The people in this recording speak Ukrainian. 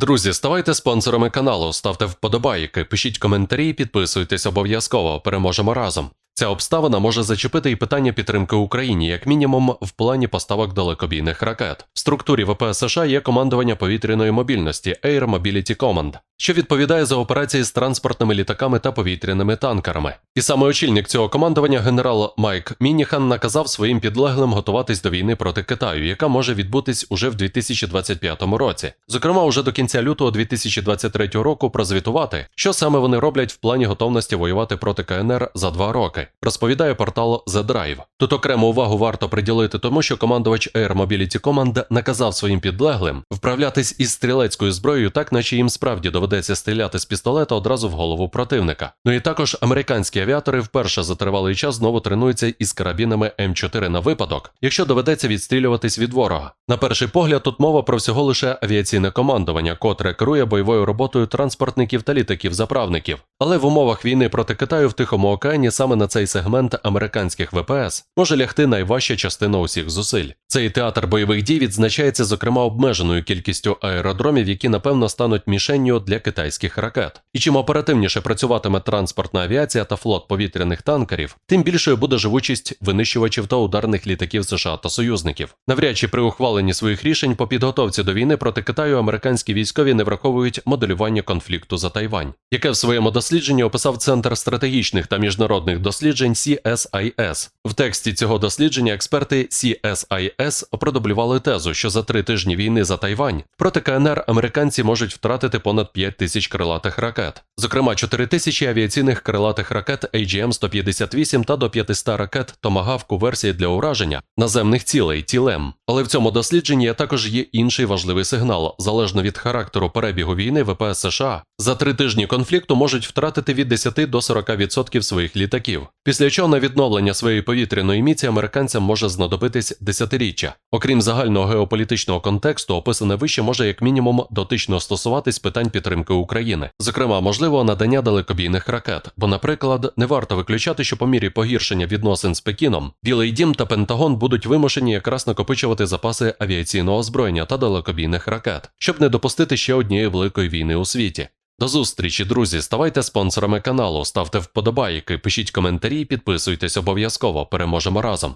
Друзі, ставайте спонсорами каналу, ставте вподобайки, пишіть коментарі, підписуйтесь обов'язково. Переможемо разом. Ця обставина може зачепити і питання підтримки Україні, як мінімум, в плані поставок далекобійних ракет. В структурі ВПС США є командування повітряної мобільності Air Mobility Command, що відповідає за операції з транспортними літаками та повітряними танкерами. І саме очільник цього командування, генерал Майк Мініхан, наказав своїм підлеглим готуватись до війни проти Китаю, яка може відбутись уже в 2025 році. Зокрема, уже до кінця лютого 2023 року прозвітувати, що саме вони роблять в плані готовності воювати проти КНР за два роки. Розповідає портал The Drive. Тут окрему увагу варто приділити тому, що командувач Air Mobility Command наказав своїм підлеглим вправлятись із стрілецькою зброєю, так наче їм справді доведеться стріляти з пістолета одразу в голову противника. Ну і також американські авіатори вперше за тривалий час знову тренуються із карабінами М4 на випадок, якщо доведеться відстрілюватись від ворога. На перший погляд, тут мова про всього лише авіаційне командування, котре керує бойовою роботою транспортників та літаків-заправників. Але в умовах війни проти Китаю в Тихому океані саме на цей сегмент американських ВПС може лягти найважча частина усіх зусиль. Цей театр бойових дій відзначається зокрема обмеженою кількістю аеродромів, які напевно стануть мішенню для китайських ракет. І чим оперативніше працюватиме транспортна авіація та флот повітряних танкерів, тим більшою буде живучість винищувачів та ударних літаків США та союзників. Навряд чи при ухваленні своїх рішень по підготовці до війни проти Китаю американські військові не враховують моделювання конфлікту за Тайвань, яке в своєму дослідженні описав Центр стратегічних та міжнародних досліджень CSIS. В тексті цього дослідження експерти CSIS продублювали тезу, що за три тижні війни за Тайвань проти КНР американці можуть втратити понад 5 тисяч крилатих ракет, зокрема 4 тисячі авіаційних крилатих ракет AGM-158 та до 500 ракет Томагавку версії для ураження наземних цілей ТІЛЕМ. Але в цьому дослідженні також є інший важливий сигнал. Залежно від характеру перебігу війни, ВПС США за три тижні конфлікту можуть втратити від 10 до 40% своїх літаків. Після чого на відновлення своєї повітряної міці американцям може знадобитись десятиріччя. Окрім загального геополітичного контексту, описане вище може як мінімум дотично стосуватись питань підтримки України, зокрема, можливо, надання далекобійних ракет. Бо, наприклад, не варто виключати, що по мірі погіршення відносин з Пекіном Білий Дім та Пентагон будуть вимушені якраз накопичувати запаси авіаційного озброєння та далекобійних ракет, щоб не допустити ще однієї великої війни у світі. До зустрічі, друзі. Ставайте спонсорами каналу, ставте вподобайки, пишіть коментарі, підписуйтесь обов'язково. Переможемо разом.